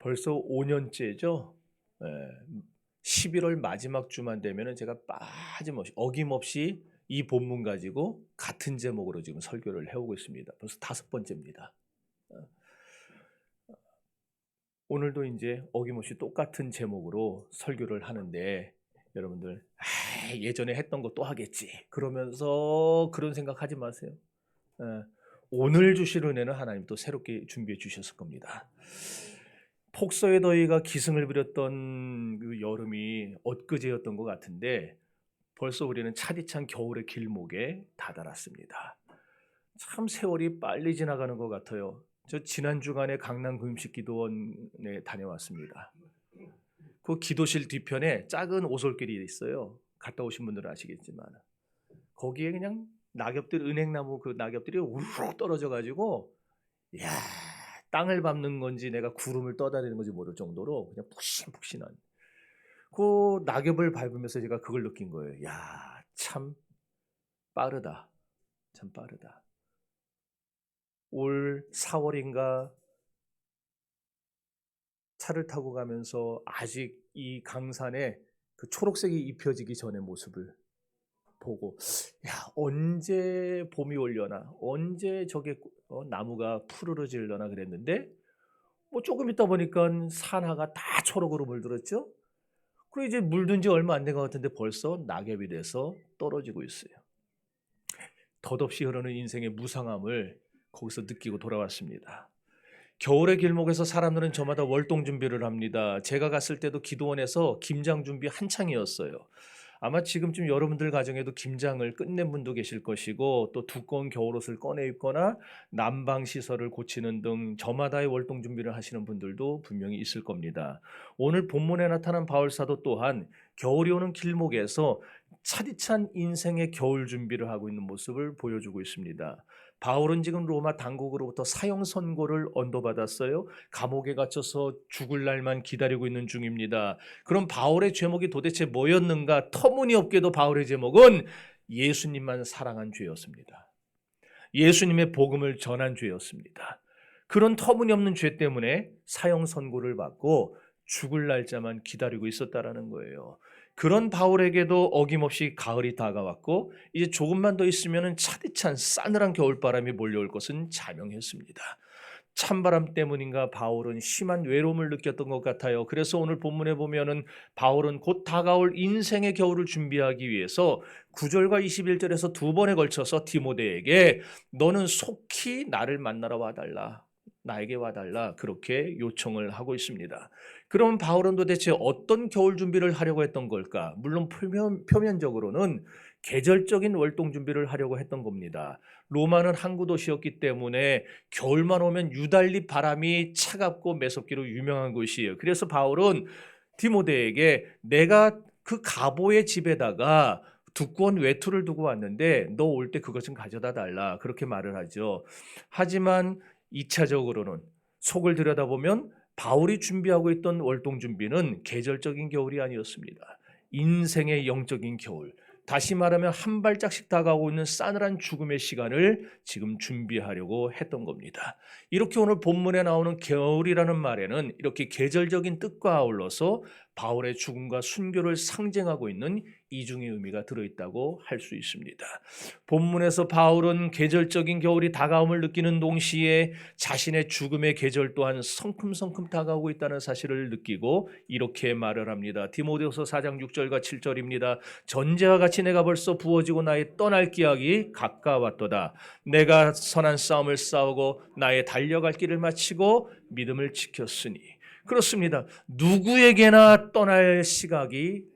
벌써 5년째죠. 11월 마지막 주만 되면은 제가 빠짐없이 어김없이 이 본문 가지고 같은 제목으로 지금 설교를 해오고 있습니다. 벌써 다섯 번째입니다. 어, 오늘도 이제 어김없이 똑같은 제목으로 설교를 하는데 여러분들 아, 예전에 했던 거 또 하겠지 그러면서 그런 생각하지 마세요. 예, 오늘 주실 은혜는 하나님 또 새롭게 준비해 주셨을 겁니다. 폭서의 더위가 기승을 부렸던 그 여름이 엊그제였던 것 같은데 벌써 우리는 차디찬 겨울의 길목에 다다랐습니다. 참 세월이 빨리 지나가는 것 같아요. 저 지난 주간에 강남 금식 기도원에 다녀왔습니다. 그 기도실 뒤편에 작은 오솔길이 있어요. 갔다 오신 분들은 아시겠지만 거기에 그냥 낙엽들 은행나무 그 낙엽들이 우르르 떨어져 가지고 야 땅을 밟는 건지 내가 구름을 떠다 니는 건지 모를 정도로 그냥 푹신푹신한 그 낙엽을 밟으면서 제가 그걸 느낀 거예요. 야, 참 빠르다. 참 빠르다. 올 4월인가 차를 타고 가면서 아직 이 강산에 그 초록색이 입혀지기 전의 모습을 보고 야 언제 봄이 올려나 언제 저게 어, 나무가 푸르러질려나 그랬는데 뭐 조금 있다 보니까 산하가 다 초록으로 물들었죠. 그리고 이제 물든 지 얼마 안 된 것 같은데 벌써 낙엽이 돼서 떨어지고 있어요. 덧없이 흐르는 인생의 무상함을 거기서 느끼고 돌아왔습니다. 겨울의 길목에서 사람들은 저마다 월동 준비를 합니다. 제가 갔을 때도 기도원에서 김장 준비 한창이었어요. 아마 지금쯤 여러분들 가정에도 김장을 끝낸 분도 계실 것이고 또 두꺼운 겨울옷을 꺼내 입거나 난방 시설을 고치는 등 저마다의 월동 준비를 하시는 분들도 분명히 있을 겁니다. 오늘 본문에 나타난 바울 사도 또한 겨울이 오는 길목에서 차디찬 인생의 겨울 준비를 하고 있는 모습을 보여주고 있습니다. 바울은 지금 로마 당국으로부터 사형 선고를 언도받았어요. 감옥에 갇혀서 죽을 날만 기다리고 있는 중입니다. 그럼 바울의 제목이 도대체 뭐였는가? 터무니없게도 바울의 제목은 예수님만 사랑한 죄였습니다. 예수님의 복음을 전한 죄였습니다. 그런 터무니없는 죄 때문에 사형 선고를 받고 죽을 날짜만 기다리고 있었다라는 거예요. 그런 바울에게도 어김없이 가을이 다가왔고 이제 조금만 더 있으면 차디찬 싸늘한 겨울바람이 몰려올 것은 자명했습니다. 찬바람 때문인가 바울은 심한 외로움을 느꼈던 것 같아요. 그래서 오늘 본문에 보면은 바울은 곧 다가올 인생의 겨울을 준비하기 위해서 9절과 21절에서 두 번에 걸쳐서 디모데에게 너는 속히 나를 만나러 와달라. 나에게 와달라 그렇게 요청을 하고 있습니다. 그럼 바울은 도대체 어떤 겨울 준비를 하려고 했던 걸까? 물론 표면, 표면적으로는 계절적인 월동 준비를 하려고 했던 겁니다. 로마는 항구 도시였기 때문에 겨울만 오면 유달리 바람이 차갑고 매섭기로 유명한 곳이에요. 그래서 바울은 디모데에게 내가 그 가보의 집에다가 두꺼운 외투를 두고 왔는데 너 올 때 그것 좀 가져다 달라 그렇게 말을 하죠. 하지만 2차적으로는 속을 들여다보면 바울이 준비하고 있던 월동 준비는 계절적인 겨울이 아니었습니다. 인생의 영적인 겨울. 다시 말하면 한 발짝씩 다가오고 있는 싸늘한 죽음의 시간을 지금 준비하려고 했던 겁니다. 이렇게 오늘 본문에 나오는 겨울이라는 말에는 이렇게 계절적인 뜻과 아울러서 바울의 죽음과 순교를 상징하고 있는 이중의 의미가 들어있다고 할 수 있습니다. 본문에서 바울은 계절적인 겨울이 다가옴을 느끼는 동시에 자신의 죽음의 계절 또한 성큼성큼 다가오고 있다는 사실을 느끼고 이렇게 말을 합니다. 디모데후서 4장 6절과 7절입니다. 전제와 같이 내가 벌써 부어지고 나의 떠날 기약이 가까웠도다. 내가 선한 싸움을 싸우고 나의 달려갈 길을 마치고 믿음을 지켰으니 그렇습니다. 누구에게나 떠날 시각이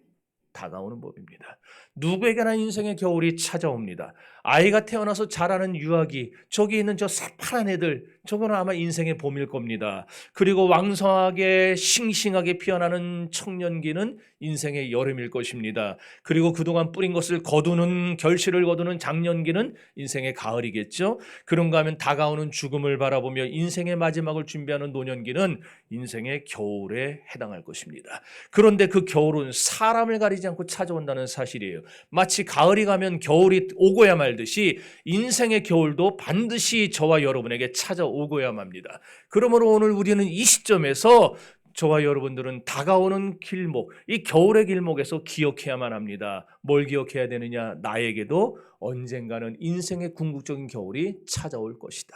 다가오는 법입니다. 누구에게나 인생의 겨울이 찾아옵니다. 아이가 태어나서 자라는 유아기, 저기 있는 저 새파란 애들, 저거는 아마 인생의 봄일 겁니다. 그리고 왕성하게 싱싱하게 피어나는 청년기는 인생의 여름일 것입니다. 그리고 그동안 뿌린 것을 거두는 결실을 거두는 장년기는 인생의 가을이겠죠. 그런가 하면 다가오는 죽음을 바라보며 인생의 마지막을 준비하는 노년기는 인생의 겨울에 해당할 것입니다. 그런데 그 겨울은 사람을 가리지 않고 찾아온다는 사실이에요. 마치 가을이 가면 겨울이 오고야 말듯이 인생의 겨울도 반드시 저와 여러분에게 찾아오고야 맙니다. 그러므로 오늘 우리는 이 시점에서 저와 여러분들은 다가오는 길목, 이 겨울의 길목에서 기억해야만 합니다. 뭘 기억해야 되느냐? 나에게도 언젠가는 인생의 궁극적인 겨울이 찾아올 것이다.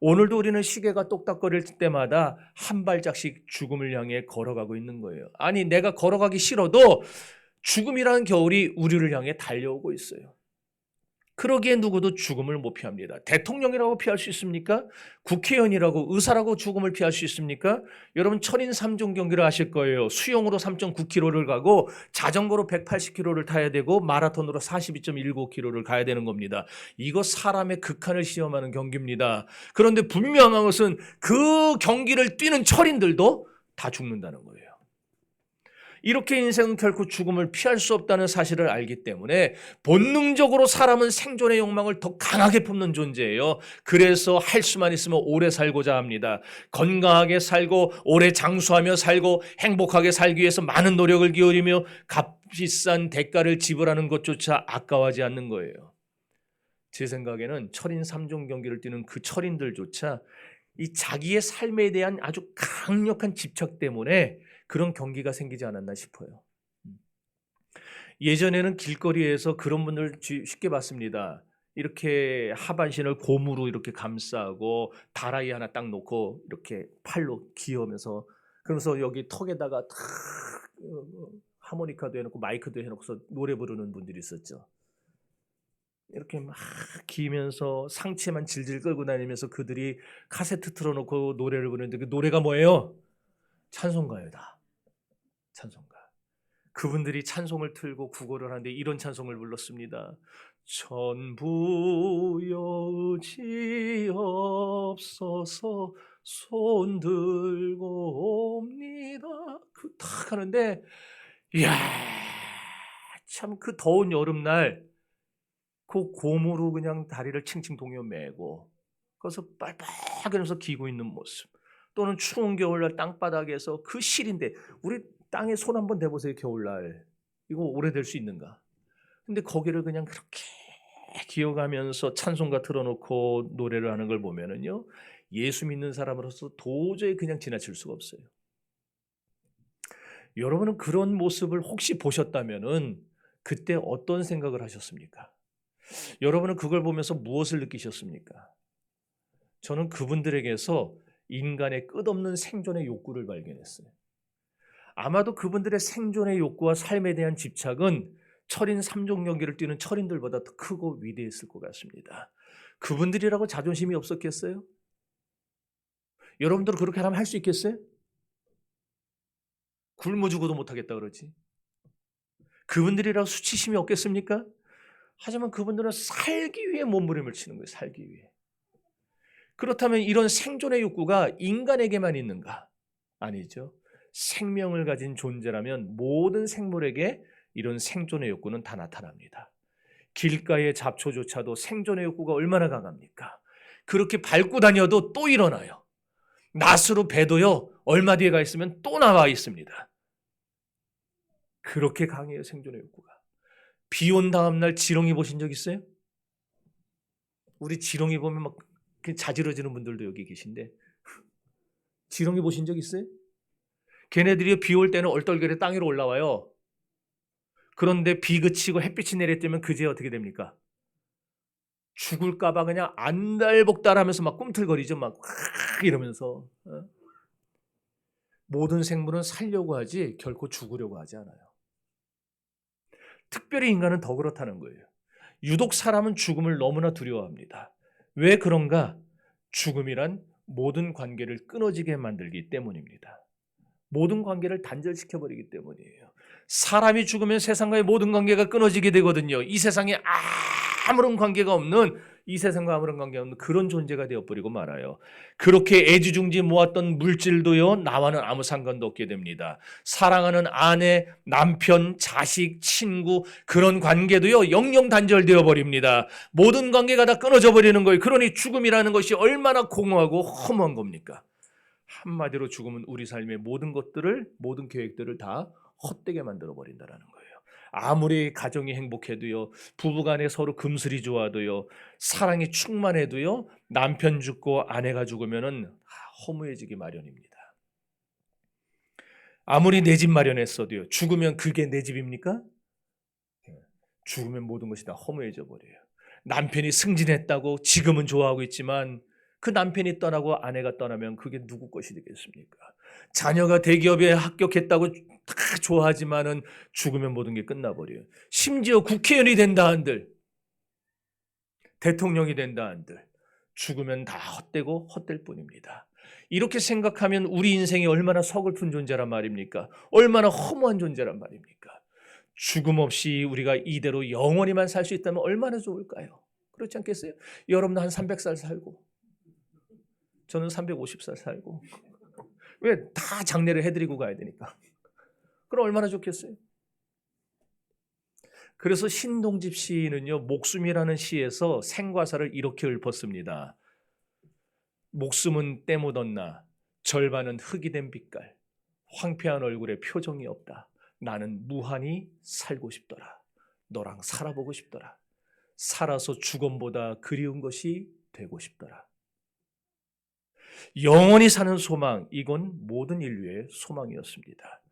오늘도 우리는 시계가 똑딱거릴 때마다 한 발짝씩 죽음을 향해 걸어가고 있는 거예요. 아니, 내가 걸어가기 싫어도 죽음이라는 겨울이 우리를 향해 달려오고 있어요. 그러기에 누구도 죽음을 못 피합니다. 대통령이라고 피할 수 있습니까? 국회의원이라고 의사라고 죽음을 피할 수 있습니까? 여러분 철인 3종 경기를 아실 거예요. 수영으로 3.9km를 가고 자전거로 180km를 타야 되고 마라톤으로 42.19km를 가야 되는 겁니다. 이거 사람의 극한을 시험하는 경기입니다. 그런데 분명한 것은 그 경기를 뛰는 철인들도 다 죽는다는 거예요. 이렇게 인생은 결코 죽음을 피할 수 없다는 사실을 알기 때문에 본능적으로 사람은 생존의 욕망을 더 강하게 품는 존재예요. 그래서 할 수만 있으면 오래 살고자 합니다. 건강하게 살고 오래 장수하며 살고 행복하게 살기 위해서 많은 노력을 기울이며 값비싼 대가를 지불하는 것조차 아까워하지 않는 거예요. 제 생각에는 철인 3종 경기를 뛰는 그 철인들조차 이 자기의 삶에 대한 아주 강력한 집착 때문에 그런 경기가 생기지 않았나 싶어요. 음. 예전에는 길거리에서 그런 분들 쉽게 봤습니다. 이렇게 하반신을 고무로 이렇게 감싸고 다라이 하나 딱 놓고 이렇게 팔로 기어면서 그러면서 여기 턱에다가 탁 어, 어, 하모니카도 해놓고 마이크도 해놓고서 노래 부르는 분들이 있었죠. 이렇게 막 기면서 상체만 질질 끌고 다니면서 그들이 카세트 틀어놓고 노래를 부르는데 그 노래가 뭐예요? 찬송가요다. 찬송가. 그분들이 찬송을 틀고 구걸을 하는데 이런 찬송을 불렀습니다. 전부 여지 없어서 손 들고 옵니다. 그탁 하는데 이야 참 그 더운 여름날 그 고무로 그냥 다리를 칭칭 동여 매고 거기서 빨빨하면서 기고 있는 모습 또는 추운 겨울날 땅바닥에서 그 실인데 우리 땅에 손 한번 대보세요 겨울날 이거 오래될 수 있는가? 근데 거기를 그냥 그렇게 기어가면서 찬송가 틀어놓고 노래를 하는 걸 보면은요 예수 믿는 사람으로서 도저히 그냥 지나칠 수가 없어요. 여러분은 그런 모습을 혹시 보셨다면은 그때 어떤 생각을 하셨습니까? 여러분은 그걸 보면서 무엇을 느끼셨습니까? 저는 그분들에게서 인간의 끝없는 생존의 욕구를 발견했어요. 아마도 그분들의 생존의 욕구와 삶에 대한 집착은 철인 3종 경기를 뛰는 철인들보다 더 크고 위대했을 것 같습니다. 그분들이라고 자존심이 없었겠어요? 여러분들 그렇게 하면 할 수 있겠어요? 굶어 죽어도 못하겠다 그러지. 그분들이라고 수치심이 없겠습니까? 하지만 그분들은 살기 위해 몸부림을 치는 거예요. 살기 위해. 그렇다면 이런 생존의 욕구가 인간에게만 있는가? 아니죠. 생명을 가진 존재라면 모든 생물에게 이런 생존의 욕구는 다 나타납니다. 길가의 잡초조차도 생존의 욕구가 얼마나 강합니까? 그렇게 밟고 다녀도 또 일어나요. 낫으로 배도요, 얼마 뒤에 가 있으면 또 나와 있습니다. 그렇게 강해요, 생존의 욕구가. 비 온 다음날 지렁이 보신 적 있어요? 우리 지렁이 보면 막 자지러지는 분들도 여기 계신데, 지렁이 보신 적 있어요? 걔네들이 비 올 때는 얼떨결에 땅 위로 올라와요. 그런데 비 그치고 햇빛이 내렸다면 그제 어떻게 됩니까? 죽을까봐 그냥 안달복달 하면서 막 꿈틀거리죠. 막 이러면서 어? 모든 생물은 살려고 하지 결코 죽으려고 하지 않아요. 특별히 인간은 더 그렇다는 거예요. 유독 사람은 죽음을 너무나 두려워합니다. 왜 그런가? 죽음이란 모든 관계를 끊어지게 만들기 때문입니다. 모든 관계를 단절시켜 버리기 때문이에요. 사람이 죽으면 세상과의 모든 관계가 끊어지게 되거든요. 이 세상에 아무런 관계가 없는 이 세상과 아무런 관계 없는 그런 존재가 되어버리고 말아요. 그렇게 애지중지 모았던 물질도요, 나와는 아무 상관도 없게 됩니다. 사랑하는 아내, 남편, 자식, 친구, 그런 관계도요, 영영 단절되어 버립니다. 모든 관계가 다 끊어져 버리는 거예요. 그러니 죽음이라는 것이 얼마나 공허하고 허무한 겁니까? 한마디로 죽음은 우리 삶의 모든 것들을 모든 계획들을 다 헛되게 만들어 버린다라는 거예요. 아무리 가정이 행복해도요, 부부간에 서로 금슬이 좋아도요, 사랑이 충만해도요, 남편 죽고 아내가 죽으면은 허무해지기 마련입니다. 아무리 내 집 마련했어도요, 죽으면 그게 내 집입니까? 예, 죽으면 모든 것이 다 허무해져 버려요. 남편이 승진했다고 지금은 좋아하고 있지만 그 남편이 떠나고 아내가 떠나면 그게 누구 것이 되겠습니까? 자녀가 대기업에 합격했다고 다 좋아하지만은 죽으면 모든 게 끝나버려요. 심지어 국회의원이 된다 한들, 대통령이 된다 한들, 죽으면 다 헛되고 헛될 뿐입니다. 이렇게 생각하면 우리 인생이 얼마나 서글픈 존재란 말입니까? 얼마나 허무한 존재란 말입니까? 죽음 없이 우리가 이대로 영원히만 살 수 있다면 얼마나 좋을까요? 그렇지 않겠어요? 여러분도 한 300살 살고, 저는 350살 살고, 왜 다 장례를 해드리고 가야 되니까. 그럼 얼마나 좋겠어요? 그래서 신동집 시인은요, 목숨이라는 시에서 생과사를 이렇게 읊었습니다. 목숨은 때 묻었나, 절반은 흙이 된 빛깔, 황폐한 얼굴에 표정이 없다. 나는 무한히 살고 싶더라. 너랑 살아보고 싶더라. 살아서 죽음보다 그리운 것이 되고 싶더라. 영원히 사는 소망, 이건 모든 인류의 소망이었습니다.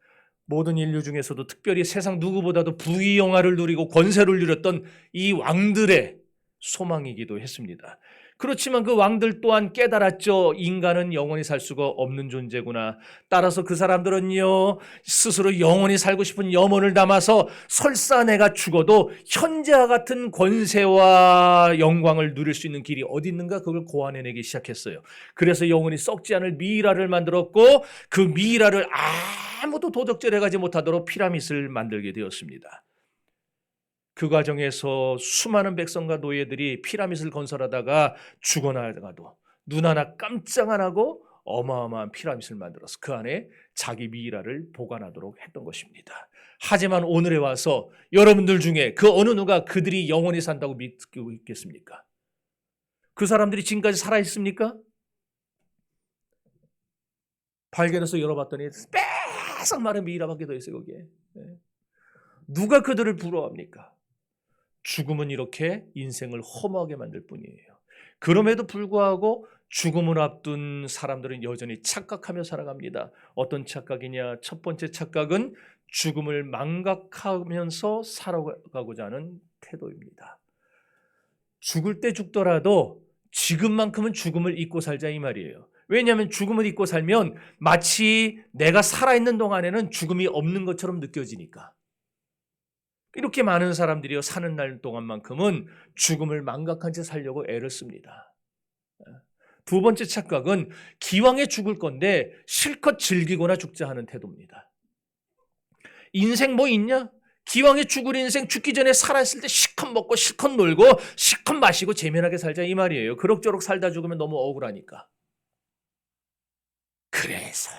모든 인류 중에서도 특별히 세상 누구보다도 부귀 영화를 누리고 권세를 누렸던 이 왕들의 소망이기도 했습니다. 그렇지만 그 왕들 또한 깨달았죠. 인간은 영원히 살 수가 없는 존재구나. 따라서 그 사람들은요, 스스로 영원히 살고 싶은 염원을 담아서 설사 내가 죽어도 현재와 같은 권세와 영광을 누릴 수 있는 길이 어디 있는가 그걸 고안해내기 시작했어요. 그래서 영원히 썩지 않을 미이라를 만들었고 그 미이라를 아무도 도적질해가지 못하도록 피라밋을 만들게 되었습니다. 그 과정에서 수많은 백성과 노예들이 피라밋을 건설하다가 죽어나가도 눈 하나 깜짝 안 하고 어마어마한 피라밋을 만들어서 그 안에 자기 미이라를 보관하도록 했던 것입니다. 하지만 오늘에 와서 여러분들 중에 그 어느 누가 그들이 영원히 산다고 믿고 있겠습니까? 그 사람들이 지금까지 살아 있습니까? 발견해서 열어봤더니 빼싹 마른 미이라밖에 더 있어요 거기에. 네. 누가 그들을 부러워합니까? 죽음은 이렇게 인생을 허무하게 만들 뿐이에요. 그럼에도 불구하고 죽음을 앞둔 사람들은 여전히 착각하며 살아갑니다. 어떤 착각이냐? 첫 번째 착각은 죽음을 망각하면서 살아가고자 하는 태도입니다. 죽을 때 죽더라도 지금만큼은 죽음을 잊고 살자 이 말이에요. 왜냐하면 죽음을 잊고 살면 마치 내가 살아있는 동안에는 죽음이 없는 것처럼 느껴지니까. 이렇게 많은 사람들이요 사는 날 동안만큼은 죽음을 망각한 채 살려고 애를 씁니다. 두 번째 착각은 기왕에 죽을 건데 실컷 즐기거나 죽자 하는 태도입니다. 인생 뭐 있냐? 기왕에 죽을 인생 죽기 전에 살아있을 때 실컷 먹고 실컷 놀고 실컷 마시고 재미나게 살자 이 말이에요. 그럭저럭 살다 죽으면 너무 억울하니까. 그래서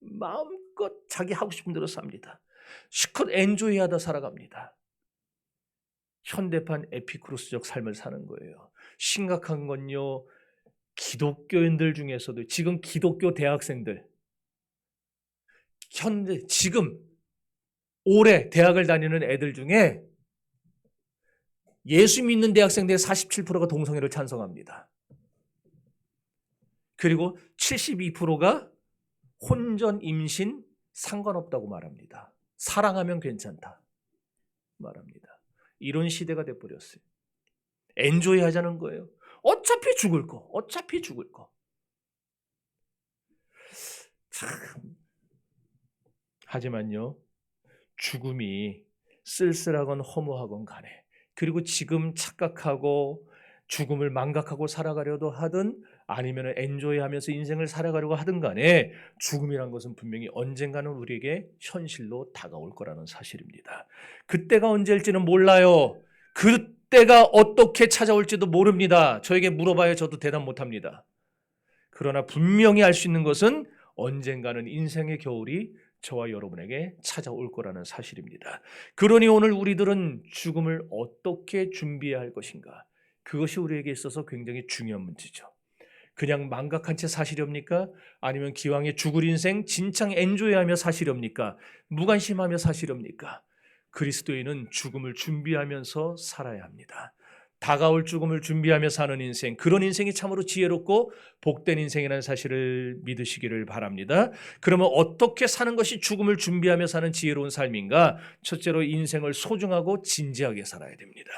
마음껏 자기 하고 싶은 대로 삽니다. 실컷 엔조이하다 살아갑니다. 현대판 에피크로스적 삶을 사는 거예요. 심각한 건요. 기독교인들 중에서도 지금 기독교 대학생들 현재 지금 올해 대학을 다니는 애들 중에 예수 믿는 대학생들의 47%가 동성애를 찬성합니다. 그리고 72%가 혼전 임신 상관없다고 말합니다. 사랑하면 괜찮다 말합니다. 이런 시대가 돼 버렸어요. 엔조이 하자는 거예요. 어차피 죽을 거, 어차피 죽을 거. 참. 하지만요, 죽음이 쓸쓸하건 허무하건 간에, 그리고 지금 착각하고 죽음을 망각하고 살아가려도 하든 아니면 엔조이 하면서 인생을 살아가려고 하든 간에 죽음이란 것은 분명히 언젠가는 우리에게 현실로 다가올 거라는 사실입니다. 그때가 언제일지는 몰라요. 그때가 어떻게 찾아올지도 모릅니다. 저에게 물어봐야 저도 대답 못 합니다. 그러나 분명히 알 수 있는 것은 언젠가는 인생의 겨울이 저와 여러분에게 찾아올 거라는 사실입니다. 그러니 오늘 우리들은 죽음을 어떻게 준비해야 할 것인가? 그것이 우리에게 있어서 굉장히 중요한 문제죠. 그냥 망각한 채 사시렵니까? 아니면 기왕에 죽을 인생 진창 엔조이하며 사시렵니까? 무관심하며 사시렵니까? 그리스도인은 죽음을 준비하면서 살아야 합니다. 다가올 죽음을 준비하며 사는 인생, 그런 인생이 참으로 지혜롭고 복된 인생이라는 사실을 믿으시기를 바랍니다. 그러면 어떻게 사는 것이 죽음을 준비하며 사는 지혜로운 삶인가? 첫째로 인생을 소중하고 진지하게 살아야 됩니다.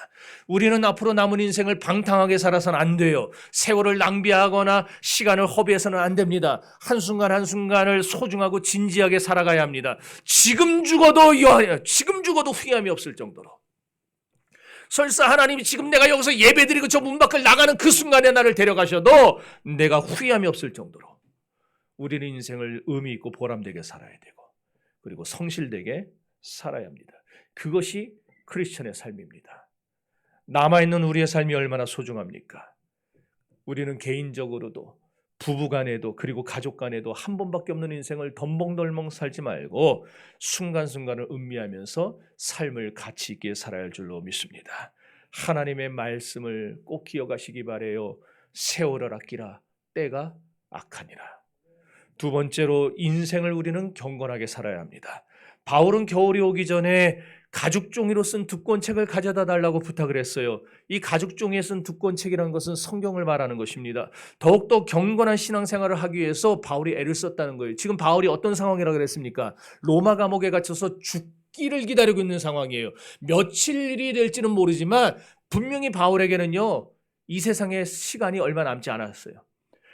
우리는 앞으로 남은 인생을 방탕하게 살아서는 안 돼요. 세월을 낭비하거나 시간을 허비해서는 안 됩니다. 한순간 한순간을 소중하고 진지하게 살아가야 합니다. 지금 죽어도 여- 지금 죽어도 후회함이 없을 정도로. 설사 하나님이 지금 내가 여기서 예배드리고 저 문 밖을 나가는 그 순간에 나를 데려가셔도 내가 후회함이 없을 정도로 우리는 인생을 의미 있고 보람되게 살아야 되고 그리고 성실되게 살아야 합니다. 그것이 크리스천의 삶입니다. 남아 있는 우리의 삶이 얼마나 소중합니까? 우리는 개인적으로도 부부 간에도 그리고 가족 간에도 한 번밖에 없는 인생을 덤벙덜벙 살지 말고 순간순간을 음미하면서 삶을 가치 있게 살아야 할 줄로 믿습니다. 하나님의 말씀을 꼭 기억하시기 바래요. 세월을 아끼라 때가 악하니라. 두 번째로 인생을 우리는 경건하게 살아야 합니다. 바울은 겨울이 오기 전에 가죽 종이로 쓴 두권책을 가져다 달라고 부탁을 했어요. 이 가죽 종이에 쓴 두권책이라는 것은 성경을 말하는 것입니다. 더욱더 경건한 신앙생활을 하기 위해서 바울이 애를 썼다는 거예요. 지금 바울이 어떤 상황이라고 그랬습니까? 로마 감옥에 갇혀서 죽기를 기다리고 있는 상황이에요. 며칠이 될지는 모르지만 분명히 바울에게는요. 이 세상의 시간이 얼마 남지 않았어요.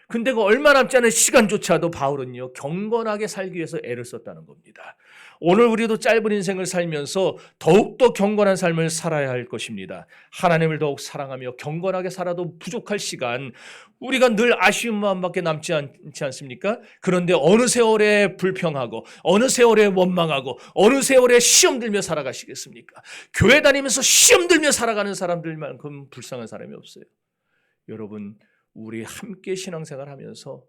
근데 그 얼마 남지 않은 시간조차도 바울은요. 경건하게 살기 위해서 애를 썼다는 겁니다. 오늘 우리도 짧은 인생을 살면서 더욱더 경건한 삶을 살아야 할 것입니다. 하나님을 더욱 사랑하며 경건하게 살아도 부족할 시간, 우리가 늘 아쉬운 마음밖에 남지 않지 않습니까? 그런데 어느 세월에 불평하고, 어느 세월에 원망하고, 어느 세월에 시험 들며 살아가시겠습니까? 교회 다니면서 시험 들며 살아가는 사람들만큼 불쌍한 사람이 없어요. 여러분, 우리 함께 신앙생활 하면서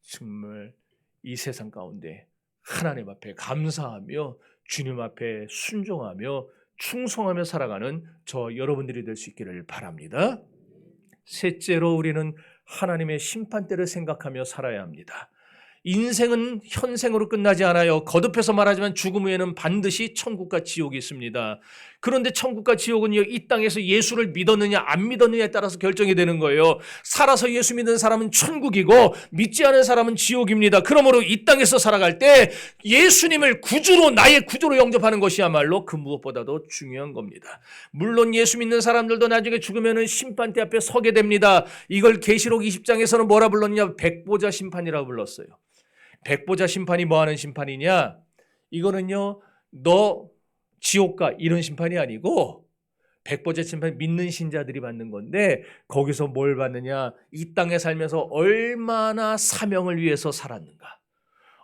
정말 이 세상 가운데 하나님 앞에 감사하며 주님 앞에 순종하며 충성하며 살아가는 저 여러분들이 될 수 있기를 바랍니다. 셋째로 우리는 하나님의 심판대를 생각하며 살아야 합니다. 인생은 현생으로 끝나지 않아요. 거듭해서 말하지만 죽음 후에는 반드시 천국과 지옥이 있습니다. 그런데 천국과 지옥은요, 이 땅에서 예수를 믿었느냐, 안 믿었느냐에 따라서 결정이 되는 거예요. 살아서 예수 믿는 사람은 천국이고, 믿지 않은 사람은 지옥입니다. 그러므로 이 땅에서 살아갈 때 예수님을 구주로, 나의 구주로 영접하는 것이야말로 그 무엇보다도 중요한 겁니다. 물론 예수 믿는 사람들도 나중에 죽으면은 심판대 앞에 서게 됩니다. 이걸 계시록 20장에서는 뭐라 불렀냐? 백보자 심판이라고 불렀어요. 백보자 심판이 뭐 하는 심판이냐? 이거는요, 너 지옥가 이런 심판이 아니고, 백보자 심판 믿는 신자들이 받는 건데, 거기서 뭘 받느냐? 이 땅에 살면서 얼마나 사명을 위해서 살았는가?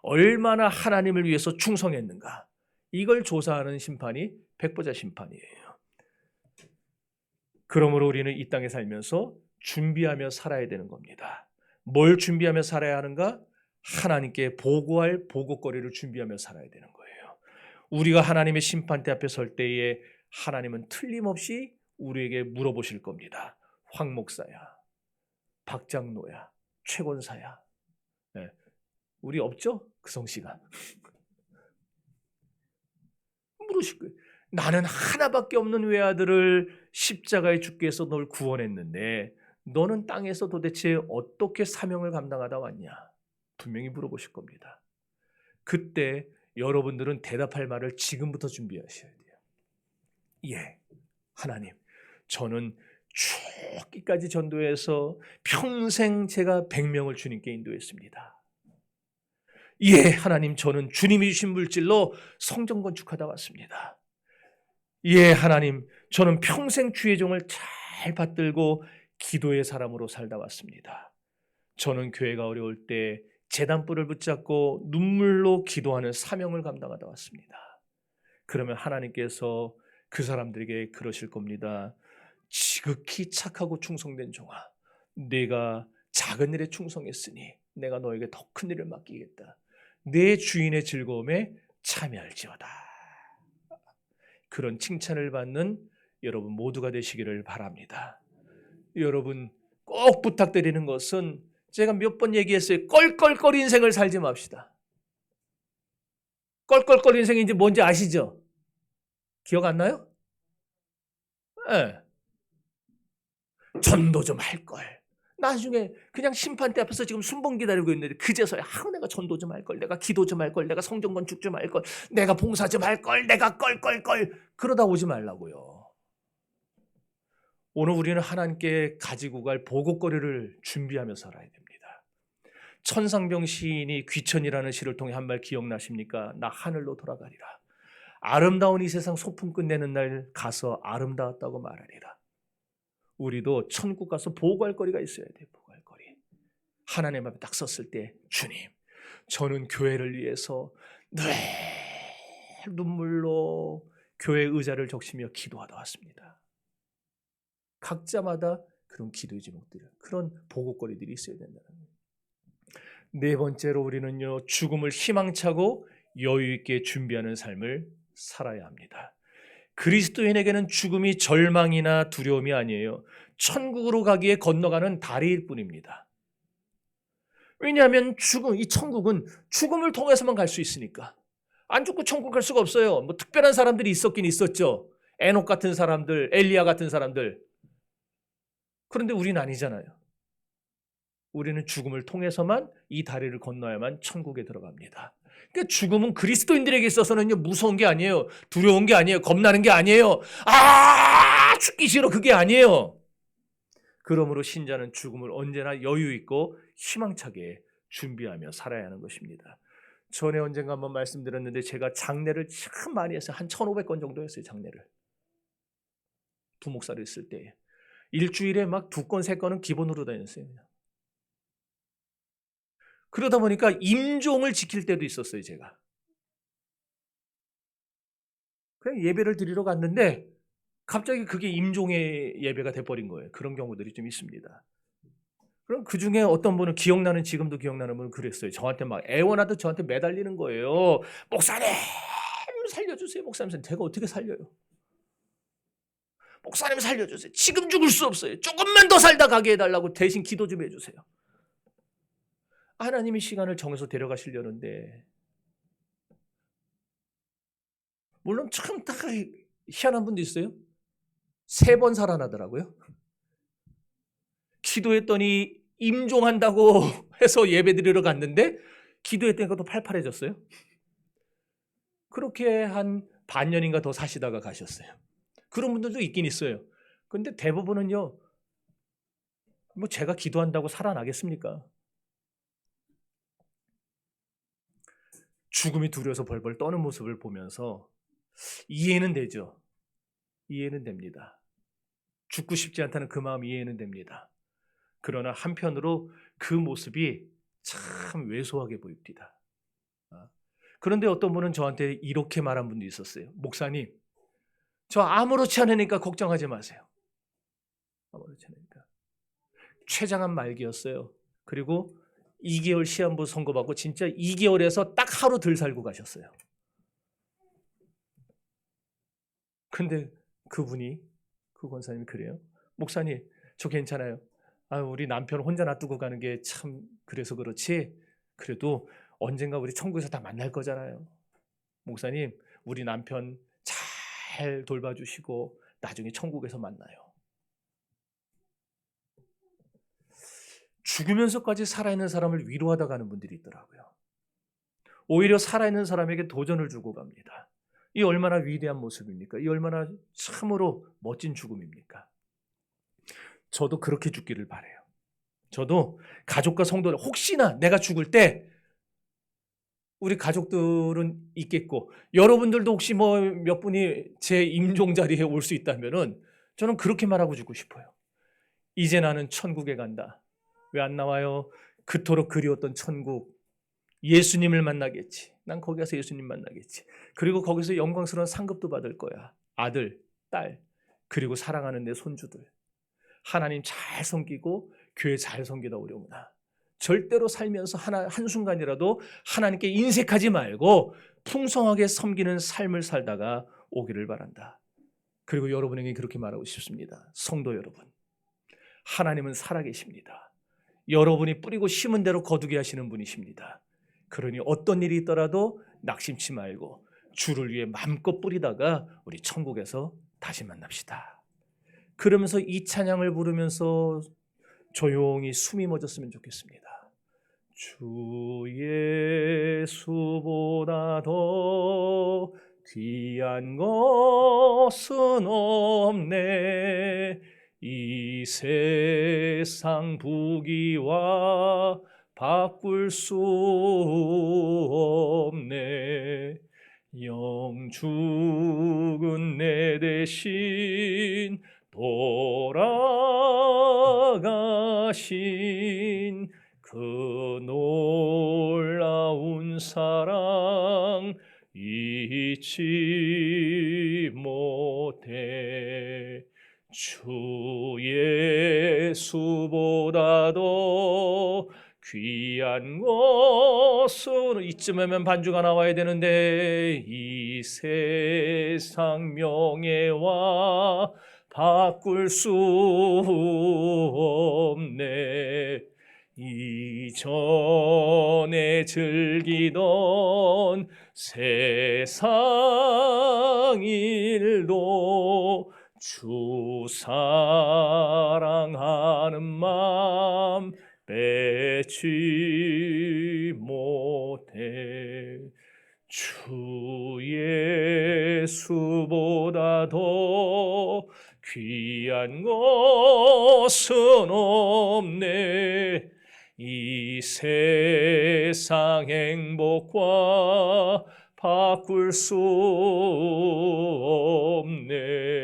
얼마나 하나님을 위해서 충성했는가? 이걸 조사하는 심판이 백보자 심판이에요. 그러므로 우리는 이 땅에 살면서 준비하며 살아야 되는 겁니다. 뭘 준비하며 살아야 하는가? 하나님께 보고할 보고거리를 준비하며 살아야 되는 거예요. 우리가 하나님의 심판대 앞에 설 때에 하나님은 틀림없이 우리에게 물어보실 겁니다. 황 목사야, 박 장로야, 최권사야. 네. 우리 없죠? 그 성씨가. 물으실 거예요. 나는 하나밖에 없는 외아들을 십자가에 죽게 해서 널 구원했는데 너는 땅에서 도대체 어떻게 사명을 감당하다 왔냐? 분명히 물어보실 겁니다. 그때 여러분들은 대답할 말을 지금부터 준비하셔야 돼요. 예, 하나님, 저는 죽기까지 전도해서 평생 제가 100명을 주님께 인도했습니다. 예, 하나님, 저는 주님이 주신 물질로 성전 건축하다 왔습니다. 예, 하나님, 저는 평생 주의 종을 잘 받들고 기도의 사람으로 살다 왔습니다. 저는 교회가 어려울 때 재단불을 붙잡고 눈물로 기도하는 사명을 감당하다 왔습니다. 그러면 하나님께서 그 사람들에게 그러실 겁니다. 지극히 착하고 충성된 종아, 내가 작은 일에 충성했으니 내가 너에게 더 큰 일을 맡기겠다. 내 주인의 즐거움에 참여할지어다. 그런 칭찬을 받는 여러분 모두가 되시기를 바랍니다. 여러분 꼭 부탁드리는 것은 제가 몇 번 얘기했어요. 껄껄거리 인생을 살지 맙시다. 인생이 이제 뭔지 아시죠? 기억 안 나요? 예. 네. 전도 좀 할 걸. 나중에 그냥 심판대 앞에서 지금 순봉 기다리고 있는데 그제서야 아 내가 전도 좀 할 걸, 내가 기도 좀 할 걸, 내가 성전 건축 좀 할 걸, 내가 봉사 좀 할 걸, 내가 껄껄껄 그러다 오지 말라고요. 오늘 우리는 하나님께 가지고 갈 보고거리를 준비하며 살아야 됩니다. 천상병 시인이 귀천이라는 시를 통해 한 말 기억나십니까? 나 하늘로 돌아가리라. 아름다운 이 세상 소풍 끝내는 날 가서 아름다웠다고 말하리라. 우리도 천국 가서 보고할 거리가 있어야 돼. 보고할 거리. 하나님 앞에 딱 섰을 때 주님, 저는 교회를 위해서 늘 눈물로 교회 의자를 적시며 기도하다 왔습니다. 각자마다 그런 기도의 제목들, 그런 보고거리들이 있어야 된다는 거예요. 네 번째로 우리는요 죽음을 희망차고 여유 있게 준비하는 삶을 살아야 합니다. 그리스도인에게는 죽음이 절망이나 두려움이 아니에요. 천국으로 가기에 건너가는 다리일 뿐입니다. 왜냐하면 죽음, 이 천국은 죽음을 통해서만 갈 수 있으니까. 안 죽고 천국 갈 수가 없어요. 뭐 특별한 사람들이 있었긴 있었죠. 에녹 같은 사람들, 엘리야 같은 사람들. 그런데 우리는 아니잖아요. 우리는 죽음을 통해서만 이 다리를 건너야만 천국에 들어갑니다. 그러니까 죽음은 그리스도인들에게 있어서는요 무서운 게 아니에요, 두려운 게 아니에요, 겁나는 게 아니에요. 아 죽기 싫어 그게 아니에요. 그러므로 신자는 죽음을 언제나 여유 있고 희망차게 준비하며 살아야 하는 것입니다. 전에 언젠가 한번 말씀드렸는데 제가 장례를 참 많이 했어요. 한 1,500건 정도 했어요, 장례를. 부목사를 있을 때. 일주일에 막 두 건, 세 건은 기본으로 다녔어요. 그러다 보니까 임종을 지킬 때도 있었어요, 제가. 그냥 예배를 드리러 갔는데 갑자기 그게 임종의 예배가 돼버린 거예요. 그런 경우들이 좀 있습니다. 그럼 그 중에 어떤 분은 기억나는 지금도 기억나는 분은 그랬어요. 저한테 막 애원하듯 저한테 매달리는 거예요. 목사님 살려주세요. 목사님 제가 어떻게 살려요? 목사님 살려주세요. 지금 죽을 수 없어요. 조금만 더 살다 가게 해달라고 대신 기도 좀 해주세요. 하나님이 시간을 정해서 데려가시려는데 물론 참다 희한한 분도 있어요. 세 번 살아나더라고요. 기도했더니 임종한다고 해서 예배 드리러 갔는데 기도했더니 또 팔팔해졌어요. 그렇게 한 반년인가 더 사시다가 가셨어요. 그런 분들도 있긴 있어요. 근데 대부분은요, 뭐 제가 기도한다고 살아나겠습니까? 죽음이 두려워서 벌벌 떠는 모습을 보면서 이해는 되죠. 이해는 됩니다. 죽고 싶지 않다는 그 마음 이해는 됩니다. 그러나 한편으로 그 모습이 참 왜소하게 보입니다. 아, 그런데 어떤 분은 저한테 이렇게 말한 분도 있었어요. 목사님, 저 아무렇지 않으니까 걱정하지 마세요. 아무렇지 않으니까. 최장한 말기였어요. 그리고 2개월 시한부 선고받고 진짜 2개월에서 딱 하루 덜 살고 가셨어요. 근데 그분이 그 권사님이 그래요. 목사님, 저 괜찮아요. 아, 우리 남편 혼자 놔두고 가는 게 참 그래서 그렇지. 그래도 언젠가 우리 천국에서 다 만날 거잖아요. 목사님, 우리 남편 잘 돌봐주시고 나중에 천국에서 만나요. 죽으면서까지 살아있는 사람을 위로하다 가는 분들이 있더라고요. 오히려 살아있는 사람에게 도전을 주고 갑니다. 이 얼마나 위대한 모습입니까? 이 얼마나 참으로 멋진 죽음입니까? 저도 그렇게 죽기를 바래요. 저도 가족과 성도들 혹시나 내가 죽을 때 우리 가족들은 있겠고 여러분들도 혹시 뭐 몇 분이 제 임종 자리에 올 수 있다면은 저는 그렇게 말하고 죽고 싶어요. 이제 나는 천국에 간다. 왜 안 나와요? 그토록 그리웠던 천국 예수님을 만나겠지. 난 거기 가서 예수님 만나겠지. 그리고 거기서 영광스러운 상급도 받을 거야. 아들, 딸, 그리고 사랑하는 내 손주들. 하나님 잘 섬기고 교회 잘 섬기다 오려구나. 절대로 살면서 하나 한 순간이라도 하나님께 인색하지 말고 풍성하게 섬기는 삶을 살다가 오기를 바란다. 그리고 여러분에게 그렇게 말하고 싶습니다. 성도 여러분. 하나님은 살아계십니다. 여러분이 뿌리고 심은 대로 거두게 하시는 분이십니다. 그러니 어떤 일이 있더라도 낙심치 말고 주를 위해 마음껏 뿌리다가 우리 천국에서 다시 만납시다. 그러면서 이 찬양을 부르면서 조용히 숨이 멎었으면 좋겠습니다. 주 예수보다 더 귀한 것은 없네 이 세상 부귀와 바꿀 수 없네. 영 죽은 내 대신 돌아가신 그 놀라운 사랑 잊지 주 예수보다도 귀한 것은 이쯤에면 반주가 나와야 되는데 이 세상 명예와 바꿀 수 없네. 이전에 즐기던 세상 일도 주 사랑하는 마음 빼지 못해. 주 예수보다 더 귀한 것은 없네. 이 세상 행복과 바꿀 수 없네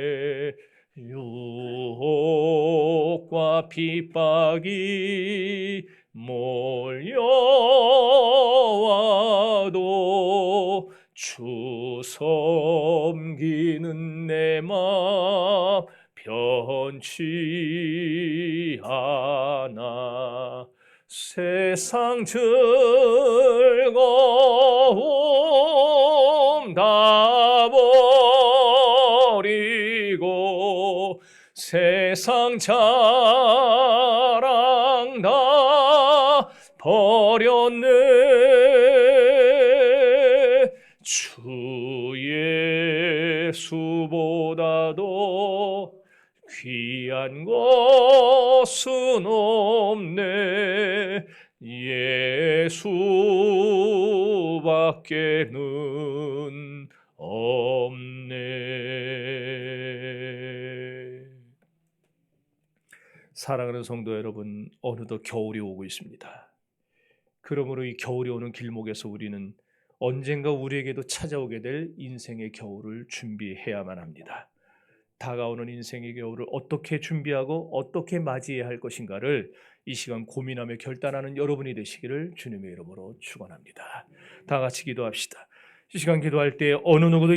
유혹과 핍박이 몰려와도 주 섬기는 내맘 변치 않아. 세상 즐거움 다 세상 자랑 다 버렸네. 주 예수보다도 귀한 것은 없네. 예수밖에는 없네 사랑하는 성도 여러분 어느덧 겨울이 오고 있습니다 그러므로 이 겨울이 오는 길목에서 우리는 언젠가 우리에게도 찾아오게 될 인생의 겨울을 준비해야만 합니다. 다가오는 인생의 겨울을 어떻게 준비하고 어떻게 맞이해야 할 것인가를 이 시간 고민하며 결단하는 여러분이 되시기를 주님의 이름으로 축원합니다. 다 같이 기도합시다. 이 시간 기도할 때 어느 누구도